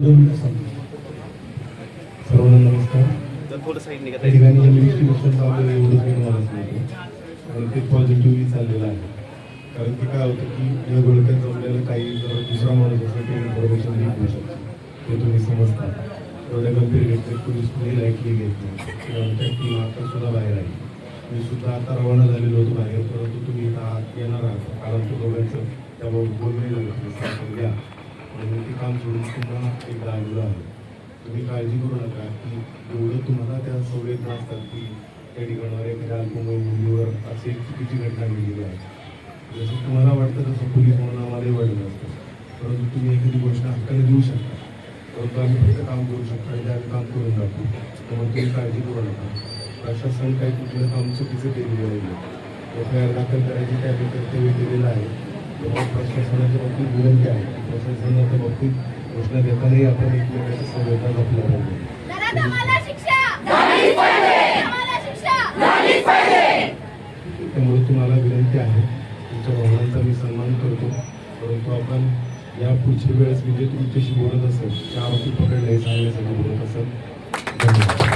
सर्वांना नमस्कार त्या ठिकाणी इलेक्ट्रिशन चाललेलं एवढंच काही मला सांगतो आणि ते पॉझिटिव्हली चाललेलं आहे कारण की काय होतं की या धोडक्यात जमलेलं काही जर दुसरा माणूस असेल ते इन्फॉर्मेशन घेऊ शकतो ते तुम्ही समजता एवढ्या गंभीर घेतली पोलीस कुणी लाईटली घेत नाही आमच्या टीम आता सुद्धा बाहेर आहे मी सुद्धा आता रवाना झालेलो होतो बाहेर परंतु तुम्ही आता आत येणार आहात कारण तो दोघांचं त्यामुळे बोलणं घ्या. काम सोडून पुन्हा एकदा आलेलो आहे. तुम्ही काळजी करू नका की एवढं तुम्हाला त्या सवयीत नसतात की त्या ठिकाणावर एखाद्या अल्पवयीन मुलीवर अशी एक चुकीची घटना घडलेली आहे. जसं तुम्हाला वाटतं तसं पोलीस म्हणून आम्हालाही वाटत असतं. परंतु तुम्ही एखादी गोष्ट हक्काने देऊ शकता. परंतु आम्ही फक्त काम करू शकता आणि ते आम्ही काम करून जातो त्यामुळे तुम्ही काळजी करू नका. प्रशासन काही कुठलं काम चुकीचं केलेलं नाही एफ आय आर दाखल करायची त्या कर्तव्य दिलेलं आहे. प्रशासनाच्या बाबतीत विनंती आहे. प्रशासनाच्या बाबतीत प्रश्न देतानाही आपण एकमेकांच्या संवेदना जपलं पाहिजे! त्यामुळे तुम्हाला विनंती आहे. तुमच्या भावनांचा मी सन्मान करतो. परंतु आपण या पुढच्या वेळेस म्हणजे तुमच्याशी बोलत असेल त्या आरोपी पकडले सांगण्यासाठी बोलत असेल. धन्यवाद.